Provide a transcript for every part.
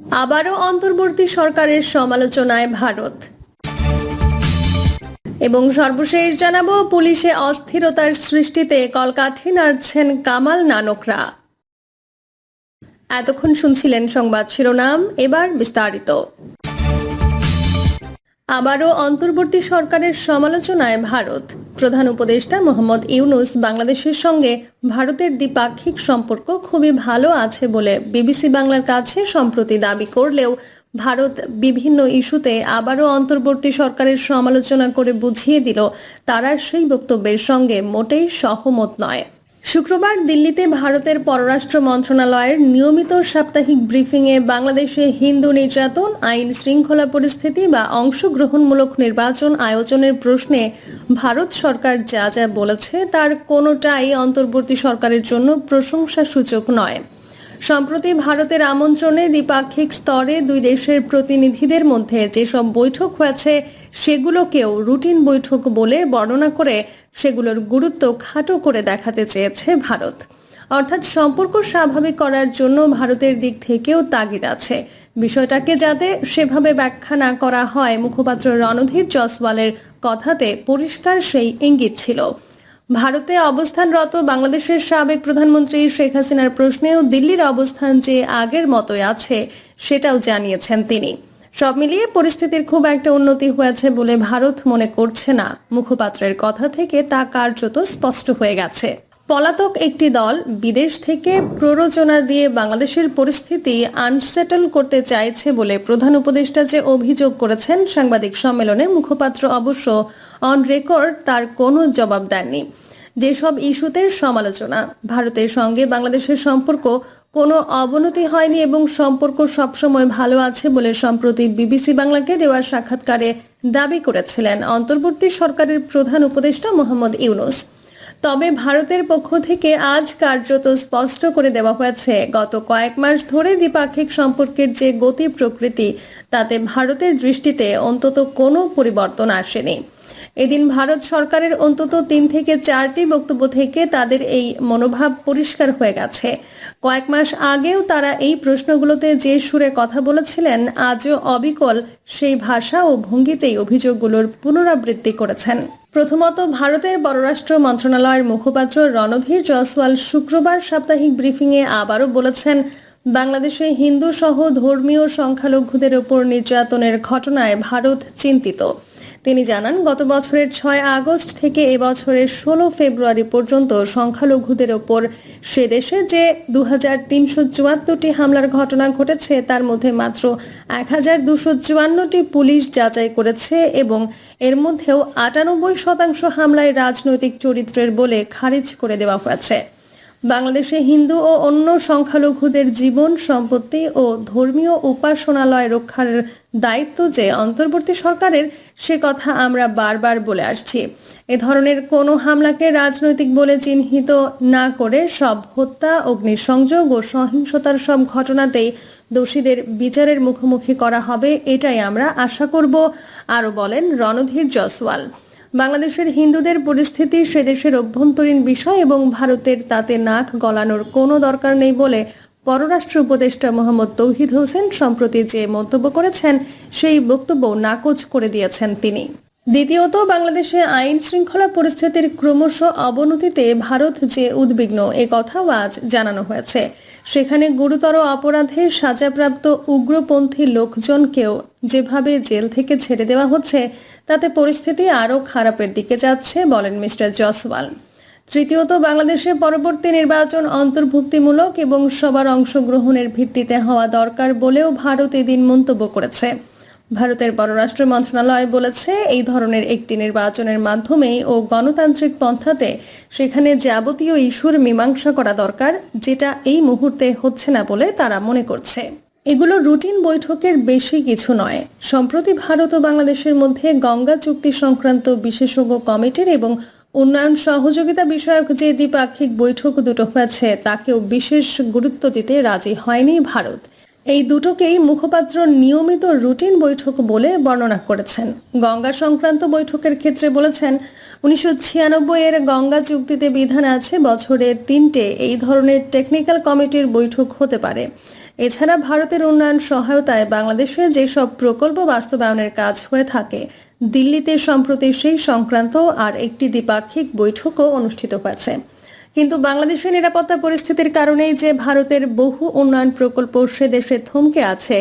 আবারও অন্তর্বর্তী সরকারের সমালোচনায় ভারত। এবং সর্বশেষ জানাব, পুলিশে অস্থিরতার সৃষ্টিতে কলকাঠি নাড়ছেন কামাল নানকরা। এতক্ষণ শুনছিলেন সংবাদ শিরোনাম, এবার বিস্তারিত। আবারও অন্তর্বর্তী সরকারের সমালোচনায় ভারত। প্রধান উপদেষ্টা মোহাম্মদ ইউনুস বাংলাদেশের সঙ্গে ভারতের দ্বিপাক্ষিক সম্পর্ক খুবই ভালো আছে বলে বিবিসি বাংলার কাছে সম্প্রতি দাবি করলেও ভারত বিভিন্ন ইস্যুতে আবারও অন্তর্বর্তী সরকারের সমালোচনা করে বুঝিয়ে দিল, তারা সেই বক্তব্যের সঙ্গে মোটেই সহমত নয়। শুক্রবার দিল্লিতে ভারতের পররাষ্ট্র মন্ত্রণালয়ের নিয়মিত সাপ্তাহিক ব্রিফিংয়ে বাংলাদেশে হিন্দু নির্যাতন, আইন শৃঙ্খলা পরিস্থিতি বা অংশগ্রহণমূলক নির্বাচন আয়োজনের প্রশ্নে ভারত সরকার যা যা বলেছে তার কোনোটাই অন্তর্বর্তী সরকারের জন্য প্রশংসাসূচক নয়। সম্প্রতি ভারতের আমন্ত্রণে দ্বিপাক্ষিক স্তরে দুই দেশের প্রতিনিধিদের মধ্যে যেসব বৈঠক হয়েছে, সেগুলোকেও রুটিন বৈঠক বলে বর্ণনা করে সেগুলোর গুরুত্ব খাটো করে দেখাতে চেয়েছে ভারত। অর্থাৎ সম্পর্ক স্বাভাবিক করার জন্য ভারতের দিক থেকেও তাগিদ আছে। বিষয়টাকে যাতে সেভাবে ব্যাখ্যা না করা হয়, মুখপাত্র রণধীর জসওয়ালের কথাতে পরিষ্কার সেই ইঙ্গিত ছিল। ভারতে অবস্থানরত বাংলাদেশের সাবেক প্রধানমন্ত্রী শেখ হাসিনার প্রশ্নেও দিল্লির অবস্থান যে আগের মতোই আছে, সেটাও জানিয়েছেন তিনি। সব মিলিয়ে পরিস্থিতির খুব একটা উন্নতি হয়েছে বলে ভারত মনে করছে না। মুখপাত্রের কথা থেকে তা কার্যত স্পষ্ট হয়ে গেছে। পলাতক একটি দল বিদেশ থেকে প্ররোচনা দিয়ে বাংলাদেশের পরিস্থিতি আনসেটেল করতে চাইছে বলে প্রধান উপদেষ্টা যে অভিযোগ করেছেন সাংবাদিক সম্মেলনে মুখপাত্র অবশ্য অন রেকর্ড তার কোনো জবাব দেননি। যেসব ইস্যুতে সমালোচনা, ভারতের সঙ্গে বাংলাদেশের সম্পর্ক কোনো অবনতি হয়নি এবং সম্পর্ক সবসময় ভালো আছে বলে সম্প্রতি বিবিসি বাংলাকে দেওয়া সাক্ষাৎকারে দাবি করেছিলেন। অন্তর্বর্তী সরকারের প্রধান উপদেষ্টা মোহাম্মদ ইউনুস। তবে ভারতের পক্ষ থেকে আজ কার্যত স্পষ্ট করে দেওয়া হয়েছে, গত কয়েক মাস ধরে দ্বিপাক্ষিক সম্পর্কের যে গতি প্রকৃতি, তাতে ভারতের দৃষ্টিতে অন্তত কোনো পরিবর্তন আসেনি। এদিন ভারত সরকারের অন্তত তিন থেকে চারটি বক্তব্য থেকে তাদের এই মনোভাব পরিষ্কার হয়ে গেছে। কয়েক মাস আগেও তারা এই প্রশ্নগুলোতে যে সুরে কথা বলেছিলেন, আজও অবিকল সেই ভাষা ও ভঙ্গিতেই অভিযোগগুলোর পুনরাবৃত্তি করেছেন। প্রথমত ভারতের পররাষ্ট্র মন্ত্রণালয়ের মুখপাত্র রণধীর জয়সওয়াল শুক্রবার সাপ্তাহিক ব্রিফিংয়ে আবারও বলেছেন, বাংলাদেশে হিন্দু সহ ধর্মীয় সংখ্যালঘুদের ওপর নির্যাতনের ঘটনায় ভারত চিন্তিত। তিনি জানান, গত বছরের ছয় আগস্ট থেকে এবছরের ষোলো ফেব্রুয়ারি পর্যন্ত সংখ্যালঘুদের ওপর সে দেশে যে দু হাজার তিনশো চুয়াত্তরটি হামলার ঘটনা ঘটেছে, তার মধ্যে মাত্র এক হাজার দুশো চুয়ান্নটি পুলিশ যাচাই করেছে এবং এর মধ্যেও আটানব্বই শতাংশ হামলায় রাজনৈতিক চরিত্রের বলে খারিজ করে দেওয়া হয়েছে। বাংলাদেশে হিন্দু ও অন্য সংখ্যালঘুদের জীবন, সম্পত্তি ও ধর্মীয় উপাসনালয় রক্ষার দায়িত্ব যে অন্তর্বর্তী সরকারের, সে কথা আমরা বারবার বলে আসছি। এ ধরনের কোনো হামলাকে রাজনৈতিক বলে চিহ্নিত না করে সব হত্যা, অগ্নিসংযোগ ও সহিংসতার সব ঘটনাতেই দোষীদের বিচারের মুখোমুখি করা হবে, এটাই আমরা আশা করব, আরও বলেন রণধীর জসওয়াল বাংলাদেশের হিন্দুদের পরিস্থিতি সে দেশের অভ্যন্তরীণ বিষয় এবং ভারতের তাতে নাক গলানোর কোনো দরকার নেই বলে পররাষ্ট্র উপদেষ্টা মোহাম্মদ তৌহিদ হোসেন সম্প্রতি যে মন্তব্য করেছেন, সেই বক্তব্য নাকচ করে দিয়েছেন তিনি। দ্বিতীয়ত, বাংলাদেশে আইন শৃঙ্খলা পরিস্থিতির ক্রমশ অবনতিতে ভারত যে উদ্বিগ্ন, এ কথাও আজ জানানো হয়েছে। সেখানে গুরুতর অপরাধে সাজাপ্রাপ্ত উগ্রপন্থী লোকজনকেও যেভাবে জেল থেকে ছেড়ে দেওয়া হচ্ছে, তাতে পরিস্থিতি আরও খারাপের দিকে যাচ্ছে বলেন মিস্টার জসওয়াল তৃতীয়ত, বাংলাদেশে পরবর্তী নির্বাচন অন্তর্ভুক্তিমূলক এবং সবার অংশগ্রহণের ভিত্তিতে হওয়া দরকার বলেও ভারত এদিন মন্তব্য করেছে। ভারতের পররাষ্ট্র মন্ত্রণালয় বলেছে, এই ধরনের একটি নির্বাচনের মাধ্যমে ও গণতান্ত্রিক পন্থাতে সেখানে যাবতীয় ইস্যুর মীমাংসা করা দরকার, যেটা এই মুহূর্তে হচ্ছে না বলে তারা মনে করছে। এগুলো রুটিন বৈঠকের বেশি কিছু নয়। সম্প্রতি ভারত ও বাংলাদেশের মধ্যে গঙ্গা চুক্তি সংক্রান্ত বিশেষজ্ঞ কমিটির এবং উন্নয়ন সহযোগিতা বিষয়ক যে দ্বিপাক্ষিক বৈঠক দুটো হয়েছে, তাকেও বিশেষ গুরুত্ব দিতে রাজি হয়নি ভারত। এই দুটোকেই মুখপাত্র নিয়মিত রুটিন বৈঠক বলে বর্ণনা করেছেন। গঙ্গা সংক্রান্ত বৈঠকের ক্ষেত্রে বলেছেন, উনিশশো ছিয়ানব্বই এর গঙ্গা চুক্তিতে বিধান আছে, বছরে তিনটে এই ধরনের টেকনিক্যাল কমিটির বৈঠক হতে পারে। এছাড়া ভারতের উন্নয়ন সহায়তায় বাংলাদেশে যেসব প্রকল্প বাস্তবায়নের কাজ হয়ে থাকে, দিল্লিতে সম্প্রতি সেই সংক্রান্ত আর একটি দ্বিপাক্ষিক বৈঠকও অনুষ্ঠিত হয়েছে। কিন্তু বাংলাদেশের নিরাপত্তা পরিস্থিতির কারণেই যে ভারতের বহু উন্নয়ন প্রকল্প সে দেশে থমকে আছে,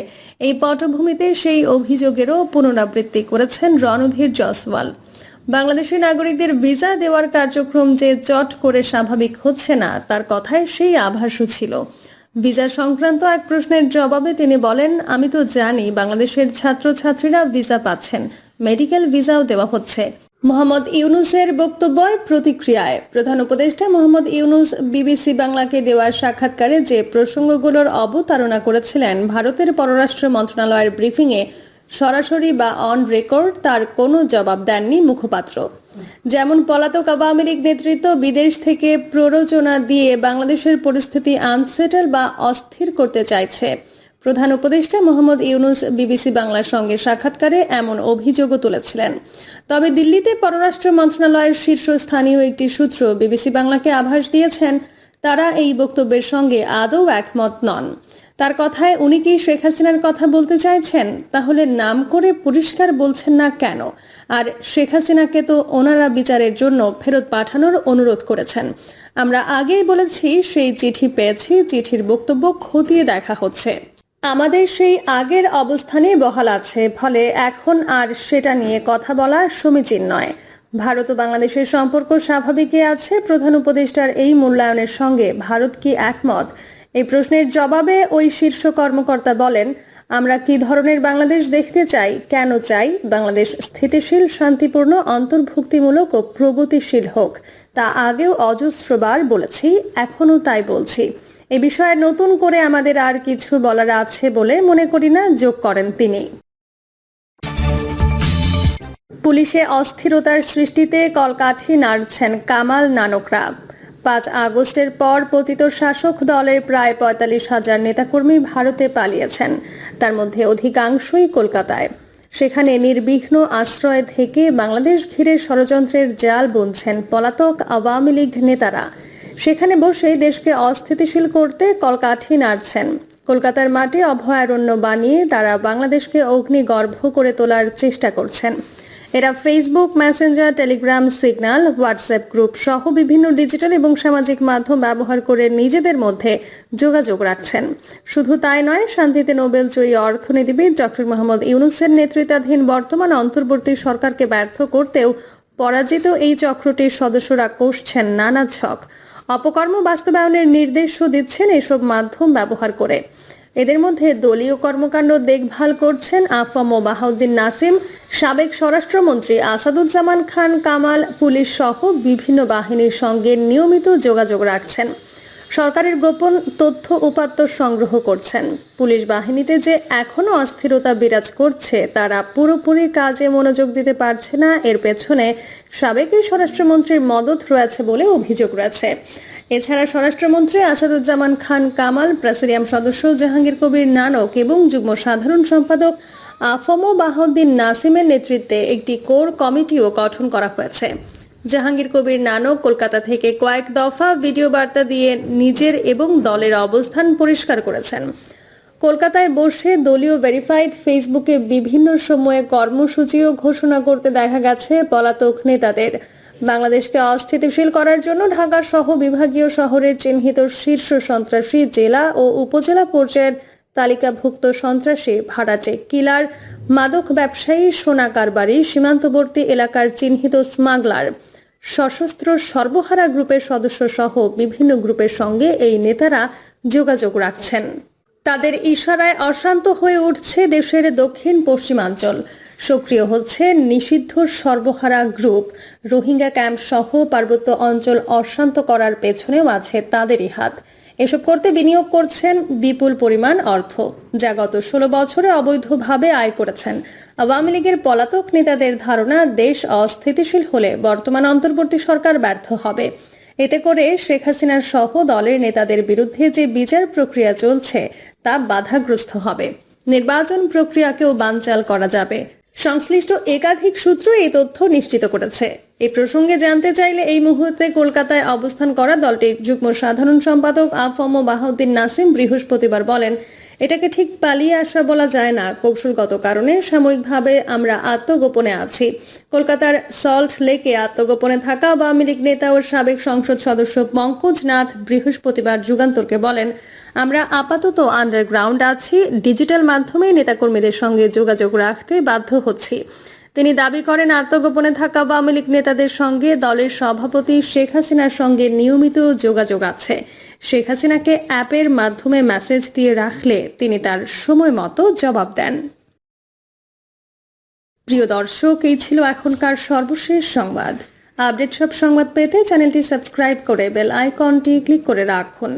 এই পটভূমিতে সেই অভিযোগেরও পুনরাবৃত্তি করেছেন রণধীর জসওয়াল বাংলাদেশের নাগরিকদের ভিসা দেওয়ার কার্যক্রম যে চট করে স্বাভাবিক হচ্ছে না, তার কথায় সেই আভাসও ছিল। ভিসা সংক্রান্ত এক প্রশ্নের জবাবে তিনি বলেন, আমি তো জানি বাংলাদেশের ছাত্রছাত্রীরা ভিসা পাচ্ছেন, মেডিকেল ভিসাও দেওয়া হচ্ছে। মোহাম্মদ ইউনুসের বক্তব্য প্রতিক্রিয়ায় প্রধান উপদেষ্টা মোহাম্মদ ইউনুস বিবিসি বাংলাকে দেওয়ার সাক্ষাৎকারে যে প্রসঙ্গগুলোর অবতারণা করেছিলেন ভারতের পররাষ্ট্র মন্ত্রণালয়ের ব্রিফিংয়ে সরাসরি বা অন রেকর্ড তার কোনো জবাব দেননি মুখপাত্র। যেমন পলাতক আওয়ামী লীগ নেতৃত্ব বিদেশ থেকে প্ররোচনা দিয়ে বাংলাদেশের পরিস্থিতি আনসেটেল বা অস্থির করতে চাইছে। প্রধান উপদেষ্টা মোহাম্মদ ইউনুস বিবিসি বাংলার সঙ্গে সাক্ষাৎকারে এমন অভিযোগও তুলেছিলেন। তবে দিল্লিতে পররাষ্ট্র মন্ত্রণালয়ের শীর্ষস্থানীয় একটি সূত্র বিবিসি বাংলাকে আভাস দিয়েছেন, তারা এই বক্তব্যের সঙ্গে আদৌ একমত নন। তার কথায় উনি কি শেখ হাসিনার কথা বলতে চাইছেন? তাহলে নাম করে পরিষ্কার বলছেন না কেন? আর শেখ হাসিনাকে তো ওনারা বিচারের জন্য ফেরত পাঠানোর অনুরোধ করেছেন। আমরা আগেই বলেছি, সেই চিঠি পেয়েছি, চিঠির বক্তব্য খতিয়ে দেখা হচ্ছে। আমাদের সেই আগের অবস্থানে বহাল আছে, ফলে এখন আর সেটা নিয়ে কথা বলা সমীচীন নয়। ভারত ও বাংলাদেশের সম্পর্ক স্বাভাবিকই আছে। প্রধান উপদেষ্টার এই মূল্যায়নের সঙ্গে ভারত কি একমত? এই প্রশ্নের জবাবে ওই শীর্ষ কর্মকর্তা বলেন, আমরা কি ধরনের বাংলাদেশ দেখতে চাই, কেন চাই? বাংলাদেশ স্থিতিশীল, শান্তিপূর্ণ, অন্তর্ভুক্তিমূলক ও প্রগতিশীল হোক। তা আগেও অজস্রবার বলেছি, এখনও তাই বলছি। এ বিষয়ে নতুন করে আমাদের আর কিছু বলার আছে বলে মনে করি না, যোগ করেন তিনি। পুলিশে অস্থিরতার সৃষ্টিতে কলকাঠি নাড়ছেন কামাল নানকরা। পাঁচ আগস্টের পর পতিত শাসক দলের প্রায় পঁয়তাল্লিশ হাজার নেতাকর্মী ভারতে পালিয়েছেন, তার মধ্যে অধিকাংশই কলকাতায়। সেখানে নির্বিঘ্ন আশ্রয় থেকে বাংলাদেশ ঘিরে ষড়যন্ত্রের জাল বুনছেন পলাতক আওয়ামী লীগ নেতারা। সেখানে বসে দেশকে অস্থিতিশীল করতে কলকাঠি নাড়ছেন। কলকাতার মাটি অভয়ারণ্য বানিয়ে তারা বাংলাদেশকে অগ্নিগর্ভ করে তোলার চেষ্টা করছেন। এরা Facebook Messenger Telegram Signal WhatsApp group সহ বিভিন্ন ডিজিটাল এবং সামাজিক মাধ্যম ব্যবহার করে নিজেদের মধ্যে যোগাযোগ রাখছেন। শুধু তাই নয়, শান্তিতে নোবেল জয়ী অর্থনীতিবিদ ডক্টর মোহাম্মদ ইউনুসের নেতৃত্বাধীন বর্তমান অন্তর্বর্তী সরকারকে ব্যর্থ করতেও পরাজিত এই চক্রটির সদস্যরা কষছেন নানা ছক। অপকর্ম বাস্তবায়নের নির্দেশও দিচ্ছেন এসব মাধ্যম ব্যবহার করে। এদের মধ্যে দলীয় কর্মকাণ্ড দেখভাল করছেন আফম ও বাহাউদ্দিন নাসিম, সাবেক স্বরাষ্ট্রমন্ত্রী আসাদুজ্জামান খান কামাল, পুলিশ সহ বিভিন্ন বাহিনীর সঙ্গে নিয়মিত যোগাযোগ রাখছেন। সরকারের গোপন তথ্য উপাত্ত সংগ্রহ করছেন। পুলিশ বাহিনীতে যে এখনও অস্থিরতা বিরাজ করছে, তারা পুরোপুরি কাজে মনোযোগ দিতে পারছে না। এর পেছনে সাবেক এই স্বরাষ্ট্রমন্ত্রীর মদত রয়েছে বলে অভিযোগ রয়েছে। এছাড়া স্বরাষ্ট্রমন্ত্রী আসাদুজ্জামান খান কামাল, প্রেসিডিয়াম সদস্য জাহাঙ্গীর কবির নানক এবং যুগ্ম সাধারণ সম্পাদক আফমো বাহাউদ্দিন নাসিমের নেতৃত্বে একটি কোর কমিটিও গঠন করা হয়েছে। জাহাঙ্গীর কবির নানক কলকাতা থেকে কয়েক দফা ভিডিও বার্তা দিয়ে নিজের এবং দলের অবস্থান পরিষ্কার করেছেন। কলকাতায় বসে দলীয় ভেরিফাইড ফেসবুকে বিভিন্ন সময়ে কর্মসূচিও ঘোষণা করতে দেখা গেছে পলাতক নেতাদের। বাংলাদেশকে অস্থিতিশীল করার জন্য ঢাকা সহ বিভাগীয় শহরের চিহ্নিত শীর্ষ সন্ত্রাসী জেলা ও উপজেলা পর্যায়ের তালিকাভুক্ত সন্ত্রাসী ভাড়াটে কিলার, মাদক ব্যবসায়ী, সোনা কারবারি, সীমান্তবর্তী এলাকার চিহ্নিত স্মাগলার। সশস্ত্র সর্বহারা গ্রুপের সদস্য সহ বিভিন্ন গ্রুপের সঙ্গে এই নেতারা যোগাযোগ রাখছেন। তাদের ইশারায় অশান্ত হয়ে উঠছে দেশের দক্ষিণ পশ্চিমাঞ্চল। সক্রিয় হচ্ছে নিষিদ্ধ সর্বহারা গ্রুপ। রোহিঙ্গা ক্যাম্প সহ পার্বত্য অঞ্চল অশান্ত করার পেছনেও আছে তাদেরই হাত। এসব করতে বিনিয়োগ করছেন বিপুল পরিমাণ অর্থ, যা গত ষোলো বছরে অবৈধভাবে আয় করেছেন। আওয়ামী লীগের পলাতক নেতাদের ধারণা, দেশ অস্থিতিশীল হলে বর্তমান অন্তর্বর্তী সরকার ব্যর্থ হবে। এতে করে শেখ হাসিনার সহ দলের নেতাদের বিরুদ্ধে যে বিচার প্রক্রিয়া চলছে, তা বাধাগ্রস্ত হবে। নির্বাচন প্রক্রিয়াকেও বানচাল করা যাবে। সংশ্লিষ্ট একাধিক সূত্র এই তথ্য নিশ্চিত করেছে। এই প্রসঙ্গে জানতে চাইলে এই মুহূর্তে কলকাতায় অবস্থান করা দলটির যুগ্ম সাধারণ সম্পাদক আফম বাহাউদ্দিন নাসিম বৃহস্পতিবার বলেন এটাকে ঠিক পালিয়ে আসা বলা যায় না কৌশলগত কারণে। সাময়িকভাবে আমরা আত্মগোপনে আছি। কলকাতার সল্ট লেকে আত্মগোপনে থাকা আওয়ামী লীগ নেতা ও সাবেক সংসদ সদস্য পঙ্কজ নাথ বৃহস্পতিবার যুগান্তরকে বলেন, আমরা আপাতত আন্ডারগ্রাউন্ড আছি। ডিজিটাল মাধ্যমে নেতাকর্মীদের সঙ্গে যোগাযোগ রাখতে বাধ্য হচ্ছি। তিনি দাবি করেন, আত্মগোপনে থাকা আওয়ামী লীগ নেতাদের সঙ্গে দলের সভাপতি শেখ হাসিনার সঙ্গে নিয়মিত যোগাযোগ আছে। শেখ হাসিনাকে অ্যাপের মাধ্যমে মেসেজ দিয়ে রাখলে তিনি তার সময় মতো জবাব দেন। প্রিয় দর্শক, এই ছিল এখনকার সর্বশেষ সংবাদ। আপডেট সব সংবাদ পেতে চ্যানেলটি সাবস্ক্রাইব করে বেল আইকনটি ক্লিক করে রাখুন।